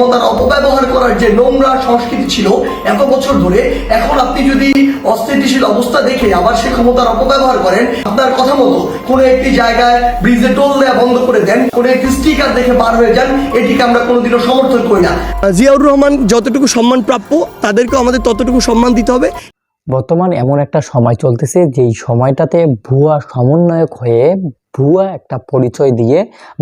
ক্ষমতার অপব্যবহার করার যে নোংরা সংস্কৃতি ছিল এত বছর ধরে, এখন আপনি যদি অস্থিতিশীল অবস্থা দেখে আবার সে ক্ষমতার অপব্যবহার করেন, আপনার কথা মতো কোনো একটি জায়গায় ব্রিজে টোল দেওয়া বন্ধ করে দেন, কোনো একটি স্টিকার দেখে পার হয়ে যান, এটিকে আমরা কোনোদিনও সমর্থন করি না। জিয়াউর রহমান, যতটুকু সম্মান প্রাপ্য তাদেরকে আমাদের ততটুকু সম্মান দিতে হবে। বর্তমান এমন একটা সময় চলতেছে, যেই সময়টাতে ভুয়া সমন্বয়ক হয়ে ভুয়া একটা পরিচয় দিয়ে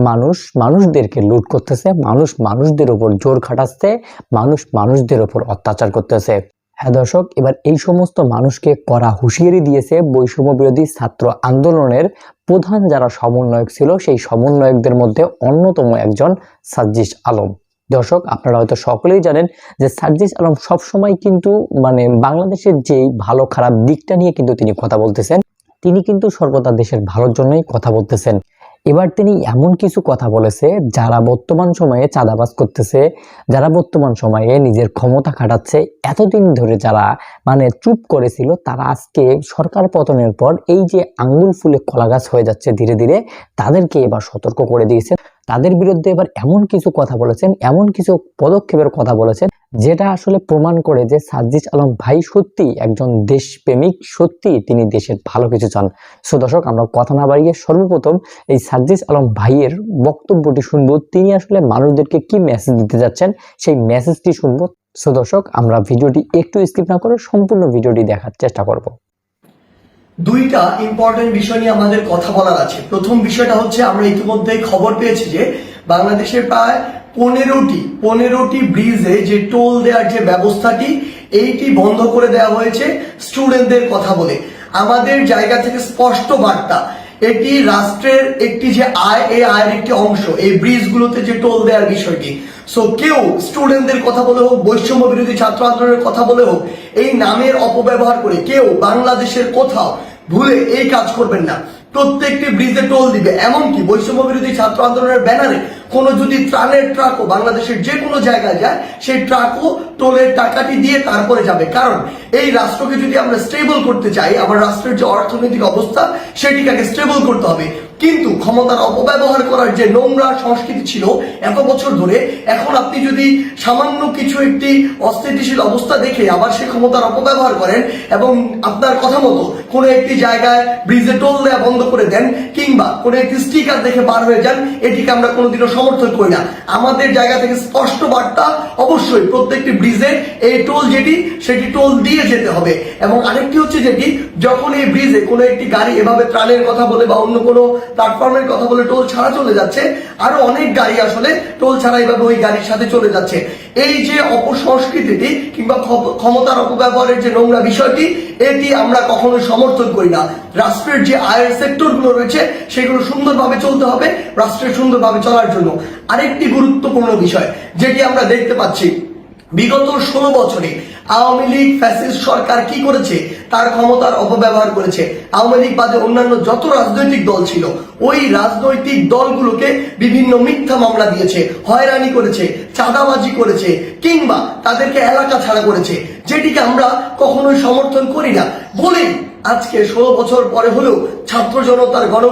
মানুষ মানুষদেরকে লুট করতেছে, মানুষ মানুষদের উপর জোর খাটাচ্ছে, মানুষ মানুষদের উপর অত্যাচার করতেছে। হ্যাঁ দর্শক, এবার এই সমস্ত মানুষকে করা হুঁশিয়ারি দিয়েছে বৈষম্য বিরোধী ছাত্র আন্দোলনের প্রধান যারা সমন্বয়ক ছিল, সেই সমন্বয়কদের মধ্যে অন্যতম একজন সাজ্জিস আলম। দর্শক, আপনারা হয়তো সকলেই জানেন যে সার্জিস আলম সবসময় কিন্তু মানে বাংলাদেশের যেই ভালো খারাপ দিকটা নিয়ে কিন্তু তিনি কথা বলতেছেন। তিনি কিন্তু সর্বদা দেশের ভালোর জন্যই কথা বলতেছেন। এবার তিনি এমন কিছু কথা বলেছে, যারা বর্তমান সময়ে চাঁদাবাজ করতেছে, যারা বর্তমান সময়ে নিজের ক্ষমতা খাটাচ্ছে। এতদিন ধরে যারা মানে চুপ করেছিল, তারা আজকে সরকার পতনের পর এই যে আঙ্গুল ফুলে কলা গাছ হয়ে যাচ্ছে ধীরে ধীরে, তাদেরকে এবার সতর্ক করে দিয়েছে তাদের বিরুদ্ধে এবার এমন কিছু কথা বলেছেন, এমন কিছু পদক্ষেপের কথা বলেছেন যেটা আসলে প্রমাণ করে যে সাজ্জিস আলম ভাই সত্যি একজন দেশপ্রেমিক, সত্যি তিনি দেশের ভালো কিছু চান। সো দর্শক, আমরা কথা না বাড়িয়ে সর্বপ্রথম এই সাজ্জিস আলম ভাইয়ের বক্তব্যটি শুনব। তিনি আসলে মানুষদেরকে কি মেসেজ দিতে যাচ্ছেন সেই মেসেজটি শুনব। সো দর্শক, আমরা ভিডিওটি একটু স্কিপ না করে সম্পূর্ণ ভিডিওটি দেখার চেষ্টা করব। দুইটা ইম্পর্টেন্ট বিষয় নিয়ে আমাদের কথা বলার আছে। প্রথম বিষয়টা হচ্ছে, আমরা ইতিমধ্যে খবর পেয়েছি যে বাংলাদেশের প্রায় পনেরোটি পনেরোটি ব্রিজে যে টোল দেওয়ার যে ব্যবস্থাটি, এইটি বন্ধ করে দেওয়া হয়েছে স্টুডেন্টদের কথা বলে। আমাদের জায়গা থেকে স্পষ্ট বার্তা, এটি রাষ্ট্রের একটি যে আয়, এই আয়ের একটি অংশ, এই ব্রিজগুলোতে যে টোল দেওয়ার বিষয়টি। সো কেউ স্টুডেন্টদের কথা বলে হোক, বৈষম্য বিরোধী ছাত্র আন্দোলনের কথা বলে হোক, এই নামের অপব্যবহার করে কেউ বাংলাদেশের কোথাও ভুলে এই কাজ করবেন না। প্রত্যেকটি ব্রিজে টোল দিবে, এমনকি বৈষম্য বিরোধী ছাত্র আন্দোলনের ব্যানারে কোনো যদি ত্রাণের ট্রাকও বাংলাদেশের যে কোনো জায়গায় যায়, সেই ট্রাকও টোলের টাকাটি দিয়ে তারপরে যাবে। কারণ এই রাষ্ট্রকে যদি আমরা স্টেবল করতে চাই, আমার রাষ্ট্রের যে অর্থনৈতিক অবস্থা, সেটিকে স্টেবল করতে হবে। কিন্তু ক্ষমতার অপব্যবহার করার যে নোংরা সংস্কৃতি ছিল এত বছর ধরে এখন আপনি যদি সামান্য কিছু একটি অস্থিতিশীল অবস্থা দেখে আবার সে ক্ষমতার অপব্যবহার করেন এবং আপনার কথা মতো কোনো একটি জায়গায় ব্রিজে টোল দেওয়া বন্ধ করে দেন, কিংবা কোনো একটি স্টিকার দেখে পার হয়ে যান, এটিকে আমরা কোনোদিনও সমর্থন করি না। আমাদের জায়গা থেকে স্পষ্ট বার্তা অবশ্যই প্রত্যেকটি ব্রিজে এই টোল যেটি, সেটি টোল দিয়ে যেতে হবে। এবং আরেকটি হচ্ছে যেটি, যখন এই ব্রিজে কোনো একটি গাড়ি এভাবে ত্রাণের কথা বলে বা অন্য কোনো প্ল্যাটফর্মের কথা বলে টোল ছাড়া চলে যাচ্ছে। আরও অনেক গাড়ি আসলে টোল ছাড়া এইভাবে ওই গাড়ির সাথে চলে যাচ্ছে। এই যে অপসংস্কৃতিটি কিংবা ক্ষমতার অপব্যবহারের যে নোংরা বিষয়টি, এটি আমরা কখনোই সমর্থন করি না। রাষ্ট্রের যে আয়ের সেক্টরগুলো রয়েছে, সেগুলো সুন্দরভাবে চলতে হবে, রাষ্ট্রের সুন্দরভাবে চলার জন্য। আরেকটি গুরুত্বপূর্ণ বিষয়, যেটি আমরা দেখতে পাচ্ছি, বিগত ষোলো বছরে আওয়ামী লীগ, ফ্যাসিস্ট সরকার কি করেছে? তার ক্ষমতার অপব্যবহার করেছে। আওয়ামী লীগ বাদে অন্যান্য যত রাজনৈতিক দল ছিল, ওই রাজনৈতিক দলগুলোকে বিভিন্ন মিথ্যা মামলা দিয়েছে, হয়রানি করেছে, চাঁদাবাজি করেছে, কিংবা তাদেরকে এলাকা ছাড়া করেছে, যেটিকে আমরা কখনোই সমর্থন করি না। বলেই আজকে ষোলো বছর পরে হলেও ছাত্র জনতার গণ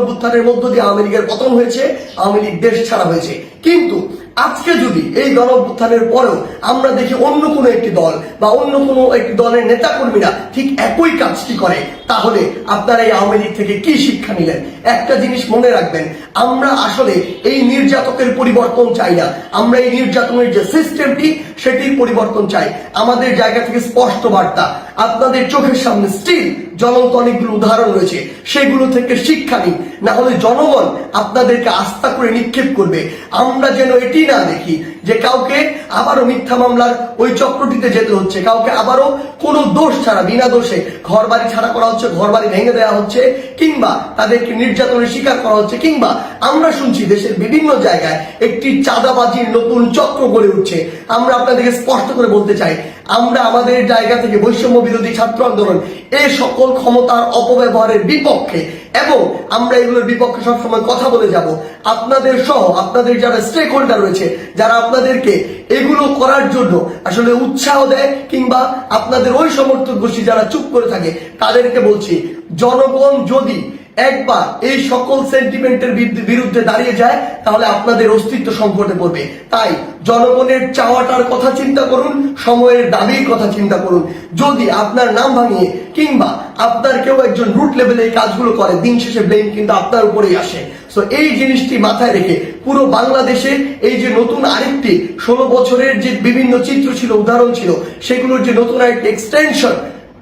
মধ্য দিয়ে আওয়ামী লীগের পতন হয়েছে, আওয়ামী লীগ দেশ ছাড়া হয়েছে। কিন্তু আজকে যদি এই গণ অভ্যুত্থানের পরেও আমরা দেখি অন্য কোনো একটি দল বা অন্য কোনো একটি দলের নেতাকর্মীরা ঠিক একই কাজটি করে, তাহলে আপনারা এই আওয়ামী লীগ থেকে কি শিক্ষা নিলেন? একটা জিনিস মনে রাখবেন, আমরা আসলে এই নির্যাতকের পরিবর্তন চাই না। আমরা এই নির্যাতনের যে সিস্টেমটি সেটির পরিবর্তন চাই। আমাদের জায়গা থেকে স্পষ্ট বার্তা আপনাদের চোখের সামনে স্টিল জ্বলন্ত অনেকগুলো উদাহরণ রয়েছে। সেগুলো থেকে শিক্ষা নিন। না হলে জনগণ আপনাদেরকে আস্থা করে নিক্ষেপ করবে। আমরা যেন এটি না দেখি। যে কাউকে আবারও মিথ্যা মামলার ওই চক্রটিতে যেতে হচ্ছে। কাউকে আবারও কোনো দোষ ছাড়া, বিনা দোষে ঘর বাড়ি ছাড়া করা হচ্ছে ঘর বাড়ি ভেঙে দেওয়া হচ্ছে, কিংবা তাদেরকে নির্যাতনের শিকার করা হচ্ছে, কিংবা আমরা শুনছি দেশের বিভিন্ন জায়গায় একটি চাঁদাবাজির নতুন চক্র গড়ে উঠছে। আমরা আপনাদেরকে স্পষ্ট করে বলতে চাই, আমরা আমাদের জায়গা থেকে বৈষম্য বিরোধী ছাত্র আন্দোলন, এ সকল ক্ষমতার অপব্যবহারের বিপক্ষে এবং আমরা এগুলোর বিপক্ষে সবসময় কথা বলে যাব। আপনাদের সহ আপনাদের যারা স্টেক হোল্ডার রয়েছে, যারা আপনাদেরকে এগুলো করার জন্য আসলে উৎসাহ দেয় কিংবা আপনাদের ওই সমর্থক গোষ্ঠী যারা চুপ করে থাকে, তাদেরকে বলছি, জনগণ যদি একবার এই সকল সেন্টিমেন্টের বিরুদ্ধে- বিরুদ্ধে দাঁড়িয়ে যায়, তাহলে আপনাদের অস্তিত্ব সংকটে পড়বে। তাই জনগণের চাওয়াটার কথা চিন্তা করুন, সময়ের দাবির কথা চিন্তা করুন। যদি আপনার নাম ভাঙিয়ে কিংবা আপনার কেউ একজন রুট লেভেলে এই কাজগুলো করে, দিন শেষে ব্লেম কিন্তু আপনার উপরেই আসে। তো এই জিনিসটি মাথায় রেখে পুরো বাংলাদেশে এই যে নতুন আরেকটি ষোলো বছরের যে বিভিন্ন চিত্র ছিল, উদাহরণ ছিল, সেগুলোর যে নতুন আরেকটি এক্সটেনশন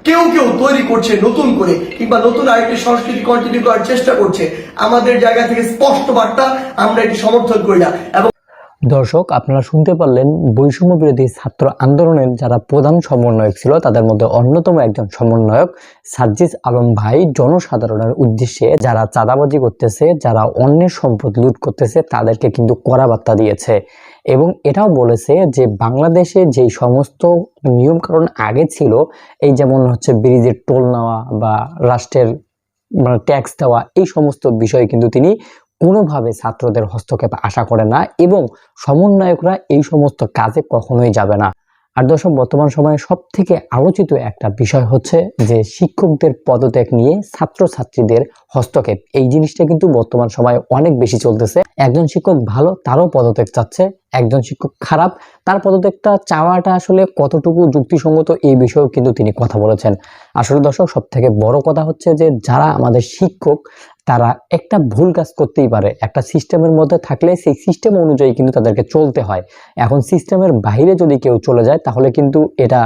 কেউ কেউ তৈরি করছে, নতুন করে, কিংবা নতুন আরেকটি সংস্কৃতি কন্টিনিউ করার চেষ্টা করছে। আমাদের জায়গা থেকে স্পষ্ট বার্তা আমরা এটি সমর্থন করি না। এবং দর্শক, আপনারা শুনতে পারলেন বৈষম্য বিরোধী ছাত্র আন্দোলনের যারা প্রধান সমন্বয়ক ছিল, তাদের মধ্যে অন্যতম একজন সমন্বয়ক সার্জিস আলম ভাই জনসাধারণের উদ্দেশ্যে যারা চাঁদাবাজি করতেছে, যারা অন্যের সম্পদ লুট করতেছে, তাদেরকে কিন্তু কড়া বার্তা দিয়েছে। এবং এটাও বলেছে যে, বাংলাদেশে যেই সমস্ত নিয়মকানুন আগে ছিল, এই যেমন হচ্ছে ব্রিজের টোল নেওয়া বা রাষ্ট্রের মানে ট্যাক্স দেওয়া, এই সমস্ত বিষয়ে কিন্তু তিনি কোনোভাবে ছাত্রদের হস্তক্ষেপ আশা করে না এবং সমন্বয়করা এই সমস্ত কাজে কখনোই যাবে না। আর দর্শক, বর্তমান সময়ে সব থেকে আলোচিত একটা বিষয় হচ্ছে যে শিক্ষকদের পদত্যাগ নিয়ে ছাত্রছাত্রীদের হস্তক্ষেপ। এই জিনিসটা কিন্তু বর্তমান সময়ে অনেক বেশি চলতেছে। একজন শিক্ষক ভালো, তারও পদত্যাগ চাচ্ছে। একজন শিক্ষক খারাপ, তার পদত্যাগটা চাওয়াটা আসলে কতটুকু যুক্তিসঙ্গত এই বিষয়েও কিন্তু তিনি কথা বলেছেন। আসলে দর্শক সব থেকে বড় কথা হচ্ছে যে যারা আমাদের শিক্ষক তারা একটা ভুল কাজ করতেই পারে। একটা সিস্টেমের মধ্যে থাকলে সেই সিস্টেম অনুযায়ী কিন্তু তাদেরকে চলতে হয়। এখন সিস্টেমের বাইরে যদি কেউ চলে যায়, তাহলে কিন্তু এটা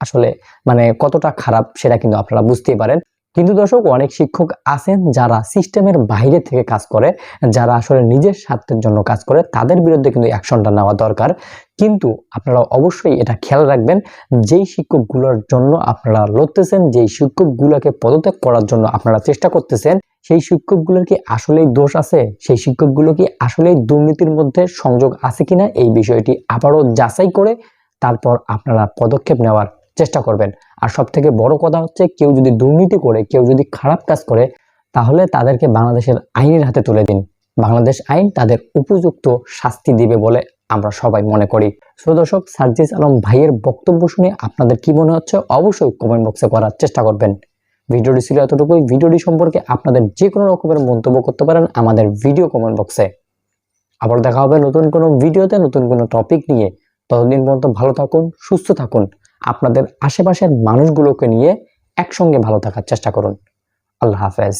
আসলে মানে কতটা খারাপ সেটা কিন্তু আপনারা বুঝতেই পারেন। কিন্তু দর্শক, অনেক শিক্ষক আছেন যারা সিস্টেমের বাইরে থেকে কাজ করে, যারা আসলে নিজের স্বার্থের জন্য কাজ করে, তাদের বিরুদ্ধে কিন্তু অ্যাকশনটা নেওয়া দরকার। কিন্তু আপনারা অবশ্যই এটা খেয়াল রাখবেন, যেই শিক্ষকগুলোর জন্য আপনারা লড়তেছেন, যেই শিক্ষকগুলোকে পদত্যাগ করার জন্য আপনারা চেষ্টা করতেছেন সেই শিক্ষকগুলোর কি আসলেই দোষ আছে? সেই শিক্ষকগুলো কি আসলেই দুর্নীতির মধ্যে সংযোগ আছে কিনা? এই বিষয়টি আবারও যাচাই করে তারপর আপনারা পদক্ষেপ নেওয়ার চেষ্টা করবেন। আর সব থেকে বড় কথা হচ্ছে, কেউ যদি দুর্নীতি করে, কেউ যদি খারাপ কাজ করে, তাহলে তাদেরকে বাংলাদেশের আইনের হাতে তুলে দিন। বাংলাদেশ আইন তাদের উপযুক্ত শাস্তি দিবে বলে আমরা সবাই মনে করি। সো দর্শক সার্জিস আলম ভাইয়ের বক্তব্য শুনে আপনাদের কি মনে হচ্ছে? অবশ্যই কমেন্ট বক্সে করার চেষ্টা করবেন। ভিডিওটি ছিল এতটুকুই। ভিডিওটি সম্পর্কে আপনাদের যে কোনো রকমের মন্তব্য করতে পারেন আমাদের ভিডিও কমেন্ট বক্সে আবার দেখা হবে নতুন কোনো ভিডিওতে, নতুন কোনো টপিক নিয়ে। ততদিন পর্যন্ত ভালো থাকুন, সুস্থ থাকুন। আপনাদের আশেপাশের মানুষগুলোকে নিয়ে একসঙ্গে ভালো থাকার চেষ্টা করুন। আল্লাহ হাফেজ।